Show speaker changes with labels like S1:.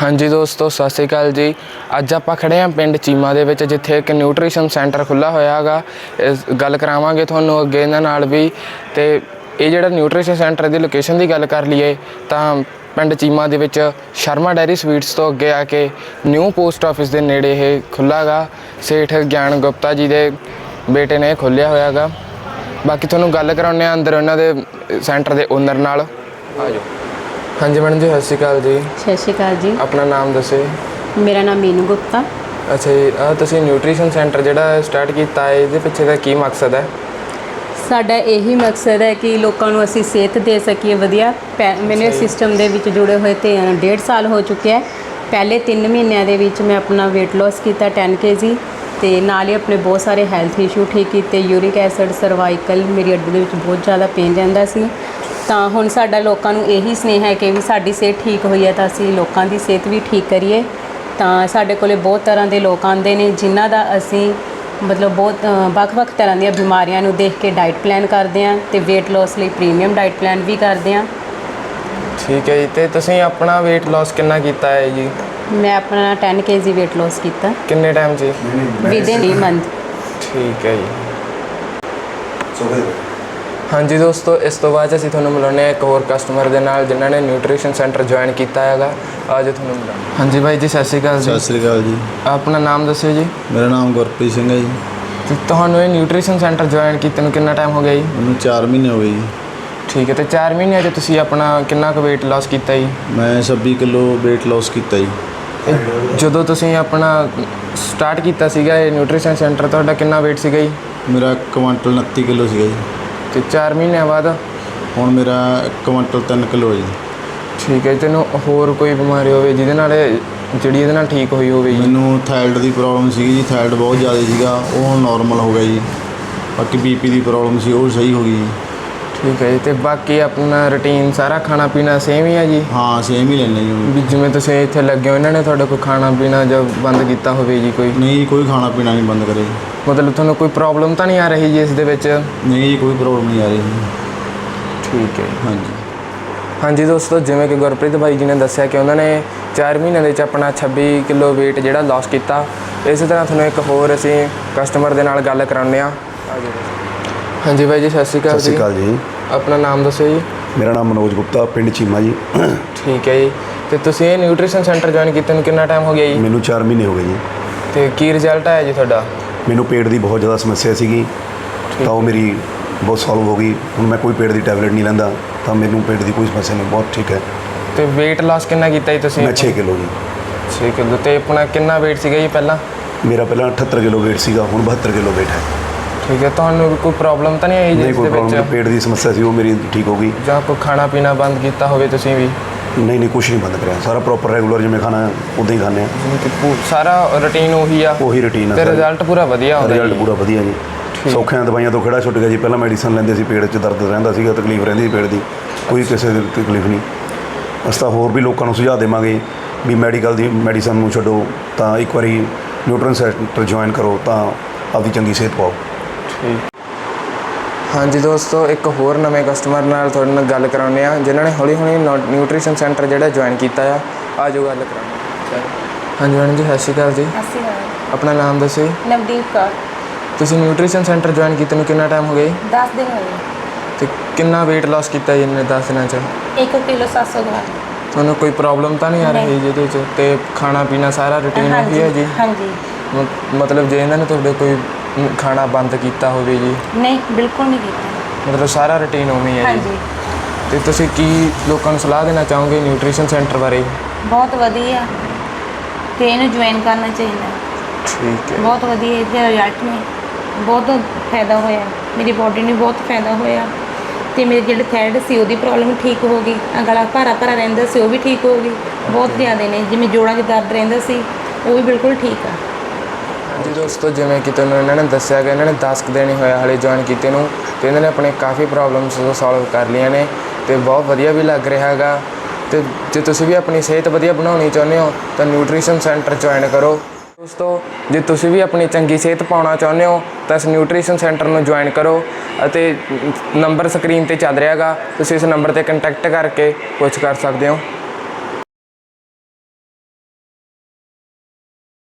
S1: ਹਾਂਜੀ ਦੋਸਤੋ, ਸਤਿ ਸ਼੍ਰੀ ਅਕਾਲ ਜੀ। ਅੱਜ ਆਪਾਂ ਖੜੇ ਹਾਂ ਪਿੰਡ ਚੀਮਾ ਦੇ ਵਿੱਚ, ਜਿੱਥੇ ਇੱਕ ਨਿਊਟ੍ਰੀਸ਼ਨ ਸੈਂਟਰ ਖੁੱਲਾ ਹੋਇਆ ਹੈਗਾ। ਇਸ ਗੱਲ ਕਰਾਵਾਂਗੇ ਤੁਹਾਨੂੰ ਅੱਗੇ ਇਹਨਾਂ ਨਾਲ ਵੀ। ਤੇ ਇਹ ਜਿਹੜਾ ਨਿਊਟ੍ਰੀਸ਼ਨ ਸੈਂਟਰ ਦੀ ਲੋਕੇਸ਼ਨ ਦੀ ਗੱਲ ਕਰ ਲਈਏ, ਤਾਂ ਪਿੰਡ ਚੀਮਾ ਦੇ ਵਿੱਚ ਸ਼ਰਮਾ ਡੈਰੀ ਸਵੀਟਸ ਤੋਂ ਅੱਗੇ ਆ ਕੇ ਨਿਊ ਪੋਸਟ ਆਫਿਸ ਦੇ ਨੇੜੇ ਇਹ ਖੁੱਲ੍ਹਾ ਗਾ ਸੇਠ ਗਿਆਨ ਗੁਪਤਾ ਜੀ ਦੇ ਬੇਟੇ ਨੇ ਖੋਲ੍ਹਿਆ ਹੋਇਆ ਗਾ ਬਾਕੀ ਤੁਹਾਨੂੰ ਗੱਲ ਕਰਾਉਂਦੇ ਆ ਅੰਦਰ ਉਹਨਾਂ ਦੇ ਸੈਂਟਰ ਦੇ ਓਨਰ ਨਾਲ। ਆਜੋ ਹਾਂਜੀ ਮੈਡਮ ਜੀ ਸਤਿ ਸ਼੍ਰੀ ਅਕਾਲ ਜੀ।
S2: ਸਤਿ ਸ਼੍ਰੀ ਅਕਾਲ ਜੀ।
S1: ਆਪਣਾ ਨਾਮ ਦੱਸਿਓ
S2: ਮੇਰਾ ਨਾਮ ਮੀਨੂ ਗੁਪਤਾ।
S1: ਅੱਛਾ ਜੀ ਆਹ ਤੁਸੀਂ ਨਿਊਟ੍ਰੀਸ਼ਨ ਸੈਂਟਰ ਜਿਹੜਾ ਸਟਾਰਟ ਕੀਤਾ ਹੈ ਇਹਦੇ ਪਿੱਛੇ ਦਾ ਕੀ ਮਕਸਦ ਹੈ?
S2: ਸਾਡਾ ਇਹੀ ਮਕਸਦ ਹੈ ਕਿ ਲੋਕਾਂ ਨੂੰ ਅਸੀਂ ਸਿਹਤ ਦੇ ਸਕੀਏ ਵਧੀਆ। ਪੈ- ਮੈਨੂੰ ਇਸ। ਸਿਸਟਮ ਦੇ ਵਿੱਚ ਜੁੜੇ ਹੋਏ ਤੇ ਅ, ਡੇਢ ਸਾਲ ਹੋ ਚੁੱਕਿਆ ਹੈ। ਪਹਿਲੇ 3 ਮਹੀਨਿਆਂ ਦੇ ਵਿੱਚ ਮੈਂ ਆਪਣਾ weight loss ਕੀਤਾ 10 kg ਤੇ ਨਾਲ ਹੀ ਆਪਣੇ ਬਹੁਤ ਸਾਰੇ ਹੈਲਥ ਇਸ਼ੂ ਠੀਕ ਕੀਤੇ। ਯੂਰਿਕ ਐਸਿਡ ਸਰਵਾਈਕਲ ਮੇਰੀ ਅੱਡੀ ਦੇ ਵਿੱਚ ਬਹੁਤ ਜ਼ਿਆਦਾ ਪੇਨ ਰਹਿੰਦਾ ਸੀ। ਤਾਂ ਹੁਣ ਸਾਡਾ ਲੋਕਾਂ ਨੂੰ ਇਹੀ ਸਨੇਹ ਹੈ ਕਿ ਵੀ ਸਾਡੀ ਸਿਹਤ ਠੀਕ ਹੋਈ ਹੈ ਤਾਂ ਅਸੀਂ ਲੋਕਾਂ ਦੀ ਸਿਹਤ ਵੀ ਠੀਕ ਕਰੀਏ। ਤਾਂ ਸਾਡੇ ਕੋਲੇ ਬਹੁਤ ਤਰ੍ਹਾਂ ਦੇ ਲੋਕ ਆਉਂਦੇ ਨੇ ਜਿਨ੍ਹਾਂ ਦਾ ਅਸੀਂ ਮਤਲਬ ਬਹੁਤ ਵੱਖ-ਵੱਖ ਤਰ੍ਹਾਂ ਦੀਆਂ ਬਿਮਾਰੀਆਂ ਨੂੰ ਦੇਖ ਕੇ ਡਾਈਟ ਪਲਾਨ ਕਰਦੇ ਹਾਂ ਤੇ weight loss ਲਈ ਪ੍ਰੀਮੀਅਮ ਡਾਈਟ ਪਲਾਨ ਵੀ ਕਰਦੇ ਹਾਂ।
S1: ਠੀਕ ਹੈ ਜੀ ਤੇ ਤੁਸੀਂ ਆਪਣਾ weight loss ਕਿੰਨਾ ਕੀਤਾ ਹੈ ਜੀ?
S2: ਮੈਂ ਆਪਣਾ 10 kg weight loss ਕੀਤਾ।
S1: ਕਿੰਨੇ ਟਾਈਮ 'ਚ
S2: ਵਿਦਿਨ 3 ਮੰਥ
S1: ਠੀਕ ਹੈ ਜੀ। ਹਾਂਜੀ ਦੋਸਤੋ ਇਸ ਤੋਂ ਬਾਅਦ ਅਸੀਂ ਤੁਹਾਨੂੰ ਮਿਲਾਉਂਦੇ ਹਾਂ ਇੱਕ ਹੋਰ ਕਸਟਮਰ ਦੇ ਨਾਲ ਜਿਨ੍ਹਾਂ ਨੇ ਨਿਊਟ੍ਰੀਸ਼ਨ ਸੈਂਟਰ ਜੁਆਇਨ ਕੀਤਾ ਹੈਗਾ। ਅੱਜ ਤੁਹਾਨੂੰ ਮਿਲਾਉਂਦੇ ਹਾਂਜੀ ਬਾਈ ਜੀ ਸਤਿ ਸ਼੍ਰੀ ਅਕਾਲ ਜੀ।
S3: ਸਤਿ ਸ੍ਰੀ ਅਕਾਲ ਜੀ।
S1: ਆਪਣਾ ਨਾਮ ਦੱਸਿਓ ਜੀ।
S3: ਮੇਰਾ ਨਾਮ ਗੁਰਪ੍ਰੀਤ ਸਿੰਘ ਹੈ ਜੀ।
S1: ਤੇ ਤੁਹਾਨੂੰ ਇਹ ਨਿਊਟ੍ਰੀਸ਼ਨ ਸੈਂਟਰ ਜੁਆਇਨ ਕੀਤੇ ਨੂੰ ਕਿੰਨਾ ਟਾਈਮ ਹੋ ਗਿਆ ਜੀ?
S3: ਮੈਨੂੰ 4 ਮਹੀਨੇ ਹੋ ਗਏ ਜੀ।
S1: ਠੀਕ ਹੈ ਤੇ 4 ਮਹੀਨਿਆਂ 'ਚ ਤੁਸੀਂ ਆਪਣਾ ਕਿੰਨਾ ਕੁ weight loss ਕੀਤਾ ਜੀ?
S3: ਮੈਂ 26 ਕਿਲੋ weight loss ਕੀਤਾ ਜੀ।
S1: ਤੇ ਜਦੋਂ ਤੁਸੀਂ ਆਪਣਾ ਸਟਾਰਟ ਕੀਤਾ ਸੀਗਾ ਇਹ ਨਿਊਟ੍ਰੀਸ਼ਨ ਸੈਂਟਰ ਤੁਹਾਡਾ ਕਿੰਨਾ weight ਸੀਗਾ ਜੀ?
S3: ਮੇਰਾ ਕੁਆਂਟਲ 29 ਕਿਲੋ ਸੀਗਾ ਜੀ।
S1: ਤੇ 4 ਮਹੀਨਿਆਂ ਬਾਅਦ?
S3: ਹੁਣ ਮੇਰਾ ਕੁਆਂਟਲ 3 ਕਿਲੋ ਜੀ।
S1: ਠੀਕ ਹੈ ਜੀ, ਤੈਨੂੰ ਹੋਰ ਕੋਈ ਬਿਮਾਰੀ ਹੋਵੇ ਜਿਹਦੇ ਨਾਲ ਇਹ- ਜਿਹੜੀ ਇਹਦੇ ਨਾਲ ਠੀਕ ਹੋਈ ਹੋਵੇ ਜੀ?
S3: ਮੈਨੂੰ ਥਾਇਰਡ ਦੀ ਪ੍ਰੋਬਲਮ ਸੀਗੀ ਜੀ ਥਾਇਰਡ ਬਹੁਤ ਜ਼ਿਆਦਾ ਸੀਗਾ ਉਹ ਨਾਰਮਲ ਹੋ ਗਿਆ ਜੀ। ਬਾਕੀ ਬੀਪੀ ਦੀ ਪ੍ਰੋਬਲਮ ਸੀ ਉਹ ਸਹੀ ਹੋ ਗਈ ਜੀ।
S1: ਠੀਕ ਹੈ ਜੀ ਤੇ ਬਾਕੀ ਆਪਣਾ ਰੁਟੀਨ ਸਾਰਾ ਖਾਣਾ ਪੀਣਾ ਸੇਮ ਹੀ ਹੈ ਜੀ?
S3: ਹਾਂ ਸੇਮ ਹੀ ਲੈਣਾ ਜੀ।
S1: ਵੀ ਜਿਵੇਂ ਤੁਸੀਂ ਇੱਥੇ ਲੱਗੇ ਹੋ ਇਹਨਾਂ ਨੇ ਤੁਹਾਡਾ ਕੋਈ ਖਾਣਾ ਪੀਣਾ ਜਾਂ ਬੰਦ ਕੀਤਾ ਹੋਵੇ ਜੀ ਕੋਈ?
S3: ਨਹੀਂ ਕੋਈ ਖਾਣਾ ਪੀਣਾ ਨਹੀਂ ਬੰਦ ਕਰੇ।
S1: ਮਤਲਬ ਤੁਹਾਨੂੰ ਕੋਈ ਪ੍ਰੋਬਲਮ ਤਾਂ ਨਹੀਂ ਆ ਰਹੀ ਜੀ ਇਸ ਦੇ ਵਿੱਚ?
S3: ਨਹੀਂ ਕੋਈ ਪ੍ਰੋਬਲਮ ਨਹੀਂ ਆ ਰਹੀ
S1: ਠੀਕ ਹੈ
S3: ਹਾਂਜੀ।
S1: ਹਾਂਜੀ ਦੋਸਤੋ ਜਿਵੇਂ ਕਿ ਗੁਰਪ੍ਰੀਤ ਬਾਈ ਜੀ ਨੇ ਦੱਸਿਆ ਕਿ ਉਹਨਾਂ ਨੇ 4 ਮਹੀਨਿਆਂ ਦੇ ਵਿੱਚ ਆਪਣਾ 26 ਕਿਲੋ weight ਜਿਹੜਾ ਲਾਸ ਕੀਤਾ। ਇਸੇ ਤਰ੍ਹਾਂ ਤੁਹਾਨੂੰ ਇੱਕ ਹੋਰ ਅਸੀਂ ਕਸਟਮਰ ਦੇ ਨਾਲ ਗੱਲ ਕਰਾਉਂਦੇ ਆ ਹਾਂਜੀ ਬਾਈ ਜੀ ਸਤਿ ਸ਼੍ਰੀ ਅਕਾਲ
S4: ਸਤਿ ਸ਼੍ਰੀ ਅਕਾਲ ਜੀ।
S1: ਆਪਣਾ ਨਾਮ ਦੱਸੋ ਜੀ।
S4: ਮੇਰਾ ਨਾਮ ਮਨੋਜ ਗੁਪਤਾ ਪਿੰਡ ਚੀਮਾ ਜੀ।
S1: ਠੀਕ ਹੈ ਜੀ। ਤੇ ਤੁਸੀਂ ਇਹ ਨਿਊਟ੍ਰੀਸ਼ਨ ਸੈਂਟਰ ਜੁਆਇਨ ਕੀਤੇ ਨੂੰ ਕਿੰਨਾ ਟਾਈਮ ਹੋ ਗਿਆ ਜੀ?
S4: ਮੈਨੂੰ 4 ਮਹੀਨੇ ਹੋ ਗਏ ਜੀ।
S1: ਤੇ ਕੀ ਰਿਜ਼ਲਟ ਆਇਆ ਜੀ ਤੁਹਾਡਾ?
S4: ਮੈਨੂੰ ਪੇਟ ਦੀ ਬਹੁਤ ਜ਼ਿਆਦਾ ਸਮੱਸਿਆ ਸੀਗੀ। ਤਾਂ ਉਹ ਮੇਰੀ ਬਹੁਤ ਸੋਲਵ ਹੋ ਗਈ। ਹੁਣ ਮੈਂ ਕੋਈ ਪੇਟ ਦੀ ਟੈਬਲੇਟ ਨਹੀਂ ਲੈਂਦਾ ਤਾਂ ਮੈਨੂੰ ਪੇਟ ਦੀ ਕੋਈ ਸਮੱਸਿਆ ਨਹੀਂ ਬਹੁਤ ਠੀਕ ਹੈ।
S1: ਤੇ weight loss ਕਿੰਨਾ ਕੀਤਾ ਜੀ ਤੁਸੀਂ?
S4: ਮੈਂ 6 ਕਿਲੋ ਜੀ।
S1: 6 ਕਿਲੋ। ਤੇ ਆਪਣਾ ਕਿੰਨਾ weight ਸੀਗਾ ਜੀ ਪਹਿਲਾਂ?
S4: ਮੇਰਾ ਪਹਿਲਾਂ 78 ਕਿਲੋ weight ਸੀਗਾ ਹੁਣ 72 ਕਿਲੋ weight ਹੈ।
S1: ਠੀਕ ਹੈ ਤੁਹਾਨੂੰ ਕੋਈ ਪ੍ਰੋਬਲਮ ਤਾਂ ਨਹੀਂ ਆਈ
S4: ਨਹੀਂ ਕੋਈ
S1: ਦੇ
S4: ਪ੍ਰੋਬਲਮ
S1: ਵਿੱਚ?
S4: ਪੇਟ ਦੀ ਸਮੱਸਿਆ ਸੀ ਉਹ ਮੇਰੀ ਠੀਕ ਹੋ ਗਈ।
S1: ਜਾਂ ਕੋਈ ਖਾਣਾ ਪੀਣਾ ਬੰਦ ਕੀਤਾ ਹੋਵੇ ਤੁਸੀਂ ਵੀ?
S4: ਨਹੀਂ ਨਹੀਂ ਕੁਝ ਨਹੀਂ ਬੰਦ ਕਰਿਆ। ਸਾਰਾ ਪ੍ਰੋਪਰ ਰੈਗੂਲਰ ਜਿਵੇਂ ਖਾਣਾ ਉਦਾਂ ਹੀ ਖਾਂਦੇ ਆ।
S1: ਜਿਵੇਂ ਕਿ ਪੂ- ਸਾਰਾ ਰੁਟੀਨ ਉਹੀ ਆ?
S4: ਉਹੀ ਰੁਟੀਨ
S1: ਤੇ
S4: ਹੈ
S1: ਰਿਜ਼ਲਟ ਪੂਰਾ ਵਧੀਆ ਆਉਂਦਾ
S4: ਰਿਜ਼ਲਟ
S1: ਜੀ?
S4: ਪੂਰਾ ਵਧੀਆ ਜੀ। ਸੌਖਿਆਂ ਦਵਾਈਆਂ ਤੋਂ ਖੜਾ ਛੁੱਟ ਗਿਆ ਜੀ। ਪਹਿਲਾਂ ਮੈਡੀਸਨ ਲੈਂਦੇ ਸੀ ਪੇਟ 'ਚ ਦਰਦ ਰਹਿੰਦਾ ਸੀਗਾ ਤਕਲੀਫ ਰਹਿੰਦੀ ਸੀ ਪੇਟ ਦੀ। ਕੋਈ ਕਿਸੇ ਦੀ ਤਕਲੀਫ ਨਹੀਂ। ਅਸੀਂ ਤਾਂ ਹੋਰ ਵੀ ਲੋਕਾਂ ਨੂੰ ਸੁਝਾਅ ਦੇਵਾਂਗੇ ਵੀ ਮੈਡੀਕਲ ਦੀ ਮੈਡੀਸਨ ਨੂੰ ਛੱਡੋ। ਤਾਂ ਇੱਕ ਵਾਰੀ ਨਿਊਟਰਨ ਸੈਂਟਰ ਜੁਆਇਨ ਕਰੋ ਤਾਂ ਆਪਦੀ ਚੰਗੀ ਸਿਹਤ ਪਾਓ।
S1: ਹਾਂਜੀ ਦੋਸਤੋ ਇੱਕ ਹੋਰ ਨਵੇਂ ਕਸਟਮਰ ਨਾਲ ਤੁਹਾਡੇ ਨਾਲ ਗੱਲ ਕਰਾਉਂਦੇ ਆ ਜਿਨ੍ਹਾਂ ਨੇ ਹੌਲੀ ਹੌਲੀ ਨਿਊਟ੍ਰੀਸ਼ਨ ਸੈਂਟਰ ਜਿਹੜਾ ਜੁਆਇਨ ਕੀਤਾ ਆ। ਆਜੋ ਗੱਲ ਕਰਾਉਂਦੇ ਹਾਂ। ਹਾਂਜੀ ਮੈਡਮ ਜੀ ਸਤਿ ਸ਼੍ਰੀ ਅਕਾਲ ਜੀ।
S2: ਅਸੀਂ
S1: ਆਪਣਾ ਨਾਮ ਦੱਸਿਓ ਜੀ।
S2: ਨਵਦੀਪ ਕੌਰ।
S1: ਤੁਸੀਂ ਨਿਊਟ੍ਰੀਸ਼ਨ ਸੈਂਟਰ ਜੁਆਇਨ ਕੀਤੇ ਨੂੰ ਕਿੰਨਾ ਟਾਈਮ ਹੋ ਗਿਆ ਜੀ?
S2: 10 ਦਿਨ ਹੋ ਗਏ।
S1: ਤੇ ਕਿੰਨਾ weight loss ਕੀਤਾ ਜੀ ਇਹਨੇ 10 ਦਿਨਾਂ ਚ?
S2: 1 ਕਿਲੋ 700 ਗ੍ਰਾਮ।
S1: ਤੁਹਾਨੂੰ ਕੋਈ ਪ੍ਰੋਬਲਮ ਤਾਂ ਨਹੀਂ ਆ ਰਹੀ। ਜਿਹਦੇ ਚ? ਤੇ ਖਾਣਾ ਪੀਣਾ ਸਾਰਾ ਰੁਟੀਨ ਹੈ ਜੀ?
S2: ਹਾਂਜੀ।
S1: ਮਤਲਬ ਜੇ ਇਹਨਾਂ ਨੇ ਤੁਹਾਡੇ ਕੋਈ ਮ, ਖਾਣਾ ਬੰਦ ਕੀਤਾ ਹੋਵੇ ਜੀ?
S2: ਨਹੀਂ ਬਿਲਕੁਲ ਨਹੀਂ ਕੀਤਾ।
S1: ਮਤਲਬ ਸਾਰਾ ਰੁਟੀਨ ਉਵੇਂ ਹੀ ਹੈ ਜੀ?
S2: ਹਾਂਜੀ।
S1: ਤੇ ਤੁਸੀਂ ਕੀ ਲੋਕਾਂ ਨੂੰ ਸਲਾਹ ਦੇਣਾ ਚਾਹੋਗੇ ਨਿਊਟ੍ਰੀਸ਼ਨ ਸੈਂਟਰ ਬਾਰੇ?
S5: ਬਹੁਤ ਵਧੀਆ। ਤੇ ਇਹਨੂੰ ਜੁਆਇਨ ਕਰਨਾ ਚਾਹੀਦਾ
S1: ਠੀਕ ਹੈ।
S5: ਬਹੁਤ ਵਧੀਆ ਇਹਦੇ ਰਿਜ਼ਲਟ ਨੇ। ਬਹੁਤ ਫਾਇਦਾ ਹੋਇਆ। ਮੇਰੀ ਬਾਡੀ ਨੂੰ ਬਹੁਤ ਫਾਇਦਾ ਹੋਇਆ। ਤੇ ਮੇਰੇ ਜਿਹੜੇ ਥਾਇਰਡ ਸੀ ਉਹਦੀ ਪ੍ਰੋਬਲਮ ਠੀਕ ਹੋ ਗਈ। ਆਹ ਗਲਾ ਭਾਰਾ ਭਾਰਾ ਰਹਿੰਦਾ ਸੀ ਉਹ ਵੀ ਠੀਕ ਹੋ ਗਈ। ਬਹੁਤ ਜ਼ਿਆਦਾ ਨੇ। ਜਿਵੇਂ ਜੋੜਾਂ 'ਚ ਦਰਦ ਰਹਿੰਦਾ ਸੀ ਉਹ ਵੀ ਬਿਲਕੁਲ ਠੀਕ ਆ।
S1: ਜੀ ਦੋਸਤੋ, ਜਿਵੇਂ ਕਿ ਤੁਹਾਨੂੰ ਇਹਨਾਂ ਨੇ ਦੱਸਿਆ ਕਿ ਇਹਨਾਂ ਨੇ 10 ਕੁ ਦਿਨ ਹੀ ਹੋਇਆ ਹਲੇ ਜੁਆਇਨ ਕੀਤੇ ਨੂੰ ਤੇ ਇਹਨਾਂ ਨੇ ਆਪਣੇ ਕਾਫੀ ਪ੍ਰੋਬਲਮਸ ਸੋਲਵ ਕਰ ਲਈਆਂ ਨੇ ਤੇ ਬਹੁਤ ਵਧੀਆ ਵੀ ਲੱਗ ਰਿਹਾ ਹੈਗਾ। ਤੇ ਜੇ ਤੁਸੀਂ ਵੀ ਆਪਣੀ ਸਿਹਤ ਵਧੀਆ ਬਣਾਉਣੀ ਚਾਹੁੰਦੇ ਹੋ, ਤਾਂ ਨਿਊਟ੍ਰੀਸ਼ਨ ਸੈਂਟਰ ਜੁਆਇਨ ਕਰੋ। ਦੋਸਤੋ, ਜੇ ਤੁਸੀਂ ਵੀ ਆਪਣੀ ਚੰਗੀ ਸਿਹਤ ਪਾਉਣਾ ਚਾਹੁੰਦੇ ਹੋ, ਤਾਂ ਇਸ ਨਿਊਟ੍ਰੀਸ਼ਨ ਸੈਂਟਰ ਨੂੰ ਜੁਆਇਨ ਕਰੋ ਅਤੇ ਨੰਬਰ ਸਕਰੀਨ ਤੇ ਚੱਲ ਰਿਹਾ ਹੈਗਾ। ਤੁਸੀਂ ਇਸ ਨੰਬਰ ਤੇ ਕੰਟੈਕਟ ਕਰਕੇ ਪੁੱਛ ਕਰ ਸਕਦੇ ਹੋ।